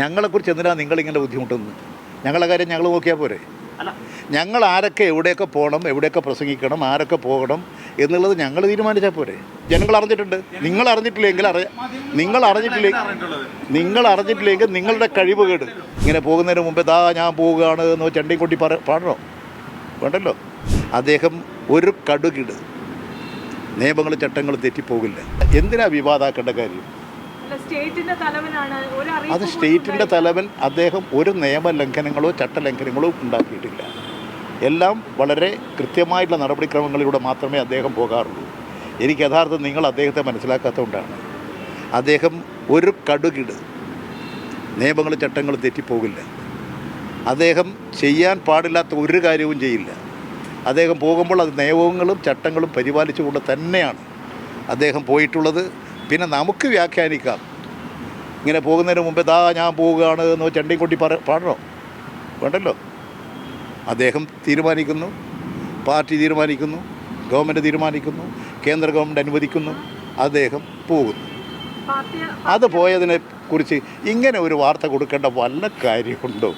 ഞങ്ങളെക്കുറിച്ച് എന്തിനാ നിങ്ങളിങ്ങനെ ബുദ്ധിമുട്ടുന്നത്? ഞങ്ങളെ കാര്യം ഞങ്ങൾ നോക്കിയാൽ പോരെ. ഞങ്ങൾ ആരൊക്കെ എവിടെയൊക്കെ പോകണം എവിടെയൊക്കെ പ്രസംഗിക്കണം ആരൊക്കെ പോകണം എന്നുള്ളത് ഞങ്ങൾ തീരുമാനിച്ചാൽ പോരെ. ജനങ്ങൾ അറിഞ്ഞിട്ടുണ്ട്. നിങ്ങൾ അറിഞ്ഞിട്ടില്ലെങ്കിൽ അറിയാം നിങ്ങൾ അറിഞ്ഞിട്ടില്ലെങ്കിൽ നിങ്ങൾ അറിഞ്ഞിട്ടില്ലെങ്കിൽ നിങ്ങളുടെ കഴിവ് കേട്. ഇങ്ങനെ പോകുന്നതിന് മുമ്പേ ദാ ഞാൻ പോവുകയാണ് എന്ന് ചണ്ടി കൊട്ടി പറ പാടണോ? വേണ്ടല്ലോ. അദ്ദേഹം ഒരു കടുകിട്. നിയമങ്ങൾ ചട്ടങ്ങൾ തെറ്റിപ്പോകില്ല. എന്തിനാ വിവാദാക്കേണ്ട കാര്യം? അത് സ്റ്റേറ്റിന്റെ തലവൻ അദ്ദേഹം ഒരു നിയമലംഘനങ്ങളോ ചട്ടലംഘനങ്ങളോ ഉണ്ടാക്കിയിട്ടില്ല. എല്ലാം വളരെ കൃത്യമായിട്ടുള്ള നടപടിക്രമങ്ങളിലൂടെ മാത്രമേ അദ്ദേഹം പോകാറുള്ളൂ. എനിക്ക് യഥാർത്ഥം നിങ്ങൾ അദ്ദേഹത്തെ മനസ്സിലാക്കാത്തതുകൊണ്ടാണ്. അദ്ദേഹം ഒരു കടുകിട് നിയമങ്ങൾ ചട്ടങ്ങൾ തെറ്റിപ്പോകില്ല. അദ്ദേഹം ചെയ്യാൻ പാടില്ലാത്ത ഒരു കാര്യവും ചെയ്യില്ല. അദ്ദേഹം പോകുമ്പോൾ അത് നിയമങ്ങളും ചട്ടങ്ങളും പരിപാലിച്ചുകൊണ്ട് തന്നെയാണ് അദ്ദേഹം പോയിട്ടുള്ളത്. പിന്നെ നമുക്ക് വ്യാഖ്യാനിക്കാം. ഇങ്ങനെ പോകുന്നതിന് മുമ്പേ ദാ ഞാൻ പോവുകയാണ് എന്ന് ചണ്ടി കൊട്ടി പറ പാടണോ? വേണ്ടല്ലോ. അദ്ദേഹം തീരുമാനിക്കുന്നു. പാർട്ടി തീരുമാനിക്കുന്നു. ഗവൺമെന്റ് തീരുമാനിക്കുന്നു. കേന്ദ്ര ഗവൺമെന്റ് അനുവദിക്കുന്നു. അദ്ദേഹം പോകുന്നു. അത് പോയതിനെ കുറിച്ച് ഇങ്ങനെ ഒരു വാർത്ത കൊടുക്കേണ്ട വല്ല കാര്യമുണ്ടോ?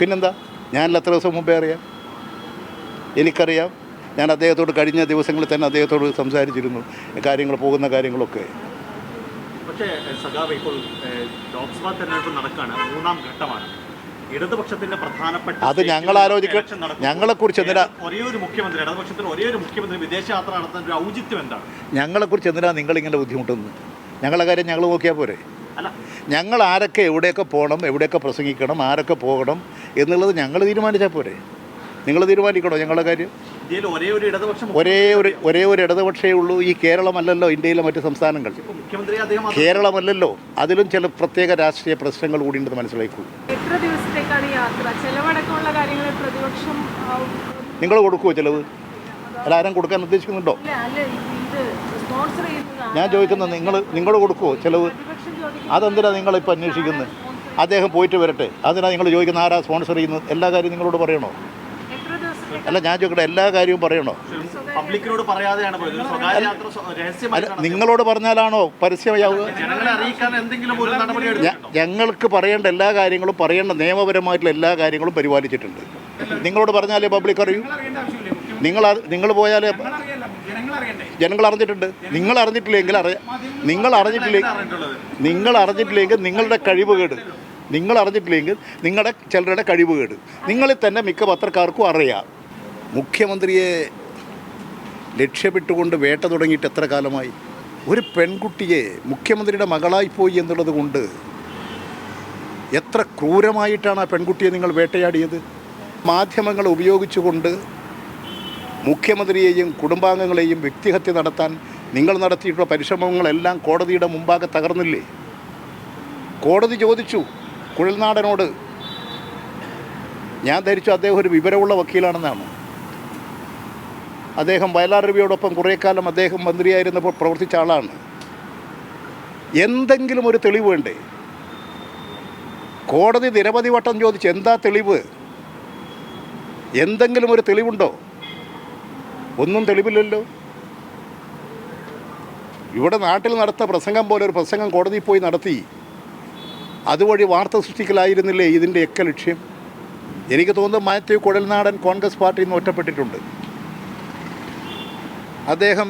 പിന്നെന്താ? ഞാനല്ല എത്ര ദിവസം മുമ്പേ അറിയാം? എനിക്കറിയാം. ഞാൻ അദ്ദേഹത്തോട് കഴിഞ്ഞ ദിവസങ്ങളിൽ തന്നെ അദ്ദേഹത്തോട് സംസാരിച്ചിരുന്നു കാര്യങ്ങൾ പോകുന്ന കാര്യങ്ങളൊക്കെ. പക്ഷേ എഹ്, സഖാവ് ഇപ്പോൾ എഹ്, ലോക്സഭാ തെരഞ്ഞെടുപ്പ് നടക്കാണ് മൂന്നാം ഘട്ടമാണ്. ഇടതുപക്ഷത്തിന്റെ പ്രധാനപ്പെട്ട അത് ഞങ്ങൾ ആലോചിക്കും. ഞങ്ങളെക്കുറിച്ച് എന്തിനാ- ഒരേ ഒരു മുഖ്യമന്ത്രി ഇടതുപക്ഷത്തിൽ ഒരേ ഒരു മുഖ്യമന്ത്രി വിദേശയാത്ര നടത്തുന്ന ഒരു ഔചിത്യം എന്താണ്? ഞങ്ങളെക്കുറിച്ച് എന്തിനാ നിങ്ങളിങ്ങനെ ബുദ്ധിമുട്ടുന്നത്? ഞങ്ങളെ കാര്യം ഞങ്ങൾ നോക്കിയാൽ പോരെ? അല്ല. ഞങ്ങൾ ആരൊക്കെ എവിടെയൊക്കെ പോകണം എവിടെയൊക്കെ പ്രസംഗിക്കണം ആരൊക്കെ പോകണം എന്നുള്ളത് ഞങ്ങൾ തീരുമാനിച്ചാൽ പോരെ? നിങ്ങൾ തീരുമാനിക്കണോ ഞങ്ങളുടെ കാര്യം? ഇന്ത്യയിൽ ഒരേ ഒരു ഇടതുപക്ഷ ഒരേ ഒരു ഒരേ ഒരു ഇടതുപക്ഷേ ഉള്ളൂ ഈ കേരളമല്ലല്ലോ ഇന്ത്യയിലെ മറ്റ് സംസ്ഥാനങ്ങൾ. മുഖ്യമന്ത്രി അദ്ദേഹം കേരളമല്ലല്ലോ അതിലും ചില പ്രത്യേക രാഷ്ട്രീയ പ്രശ്നങ്ങൾ കൂടി ഉണ്ടെന്ന് മനസ്സിലാക്കൂ എത്ര ദിവസത്തേക്കാണ് ഈ യാത്ര? ചെലവടക്കമുള്ള കാര്യങ്ങൾ പ്രതിപക്ഷം നിങ്ങൾ കൊടുക്കുമോ ചിലവ്? അല്ല ആരും കൊടുക്കാൻ ഉദ്ദേശിക്കുന്നുണ്ടോ? ഞാൻ ചോദിക്കുന്നത് നിങ്ങൾ നിങ്ങൾ കൊടുക്കുമോ ചിലവ്? അതെന്തിനാണ് അതെന്തിനാ നിങ്ങളിപ്പോൾ അന്വേഷിക്കുന്നത്? അദ്ദേഹം പോയിട്ട് വരട്ടെ. അതിനാ നിങ്ങൾ ചോദിക്കുന്നത് ആരാ സ്പോൺസർ ചെയ്യുന്നത്? എല്ലാ കാര്യവും നിങ്ങളോട് പറയണോ? അല്ല ഞാൻ ചോദിക്കട്ടെ എല്ലാ കാര്യവും പറയണോ? നിങ്ങളോട് പറഞ്ഞാലാണോ പരസ്യമാവുക ഞങ്ങൾക്ക് പറയേണ്ട എല്ലാ കാര്യങ്ങളും പറയേണ്ട നിയമപരമായിട്ടുള്ള എല്ലാ കാര്യങ്ങളും പരിപാലിച്ചിട്ടുണ്ട്. നിങ്ങളോട് പറഞ്ഞാലേ പബ്ലിക് അറിയൂ. നിങ്ങൾ നിങ്ങൾ പോയാലേ ജനങ്ങൾ അറിഞ്ഞിട്ടുണ്ട്. നിങ്ങൾ അറിഞ്ഞിട്ടില്ലെങ്കിൽ അറിയാം നിങ്ങൾ അറിഞ്ഞിട്ടില്ലെങ്കിൽ നിങ്ങൾ അറിഞ്ഞിട്ടില്ലെങ്കിൽ നിങ്ങളുടെ കഴിവ് കേട്. നിങ്ങൾ അറിഞ്ഞിട്ടില്ലെങ്കിൽ നിങ്ങളുടെ ചിലരുടെ കഴിവുകേട് നിങ്ങളിൽ തന്നെ മിക്ക പത്രക്കാർക്കും അറിയാം. മുഖ്യമന്ത്രിയെ ലക്ഷ്യമിട്ടുകൊണ്ട് വേട്ട തുടങ്ങിയിട്ട് എത്ര കാലമായി? ഒരു പെൺകുട്ടിയെ മുഖ്യമന്ത്രിയുടെ മകളായിപ്പോയി എന്നുള്ളത് കൊണ്ട് എത്ര ക്രൂരമായിട്ടാണ് ആ പെൺകുട്ടിയെ നിങ്ങൾ വേട്ടയാടിയത്? മാധ്യമങ്ങൾ ഉപയോഗിച്ചുകൊണ്ട് മുഖ്യമന്ത്രിയെയും കുടുംബാംഗങ്ങളെയും വ്യക്തിഹത്യ നടത്താൻ നിങ്ങൾ നടത്തിയിട്ടുള്ള പരിശ്രമങ്ങളെല്ലാം കോടതിയുടെ മുമ്പാകെ തകർന്നില്ലേ? കോടതി ചോദിച്ചു കുഴൽനാടനോട്. ഞാൻ ധരിച്ചു അദ്ദേഹം ഒരു വിവരമുള്ള വക്കീലാണെന്നാണ്. അദ്ദേഹം വയലാർ രവിയോടൊപ്പം കുറേ കാലം അദ്ദേഹം മന്ത്രിയായിരുന്നപ്പോൾ പ്രവർത്തിച്ച ആളാണ്. എന്തെങ്കിലും ഒരു തെളിവ് വേണ്ടേ? കോടതി നിരവധി വട്ടം ചോദിച്ചു എന്താ തെളിവ്? എന്തെങ്കിലും ഒരു തെളിവുണ്ടോ? ഒന്നും തെളിവില്ലല്ലോ. ഇവിടെ നാട്ടിൽ നടത്ത പ്രസംഗം പോലെ ഒരു പ്രസംഗം കോടതിയിൽ പോയി നടത്തി. അതുവഴി വാർത്ത സൃഷ്ടിക്കലായിരുന്നില്ലേ ഇതിന്റെയൊക്കെ ലക്ഷ്യം? എനിക്ക് തോന്നുന്നു മാത്യു കുഴൽനാടൻ കോൺഗ്രസ് പാർട്ടിയിൽ നിന്ന് ഒറ്റപ്പെട്ടിട്ടുണ്ട്. അദ്ദേഹം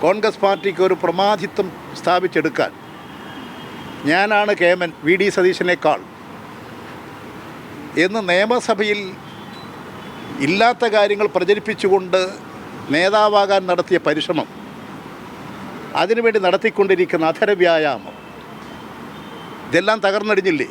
കോൺഗ്രസ് പാർട്ടിക്ക് ഒരു പ്രമാധിത്വം സ്ഥാപിച്ചെടുക്കാൻ ഞാനാണ് കേമൻ വി ഡി സതീശനേക്കാൾ എന്ന് നിയമസഭയിൽ ഇല്ലാത്ത കാര്യങ്ങൾ പ്രചരിപ്പിച്ചുകൊണ്ട് നേതാവാകാൻ നടത്തിയ പരിശ്രമം അതിനുവേണ്ടി നടത്തിക്കൊണ്ടിരിക്കുന്ന അധരവ്യായാമം ഇതെല്ലാം തകർന്നടിഞ്ഞില്ലേ?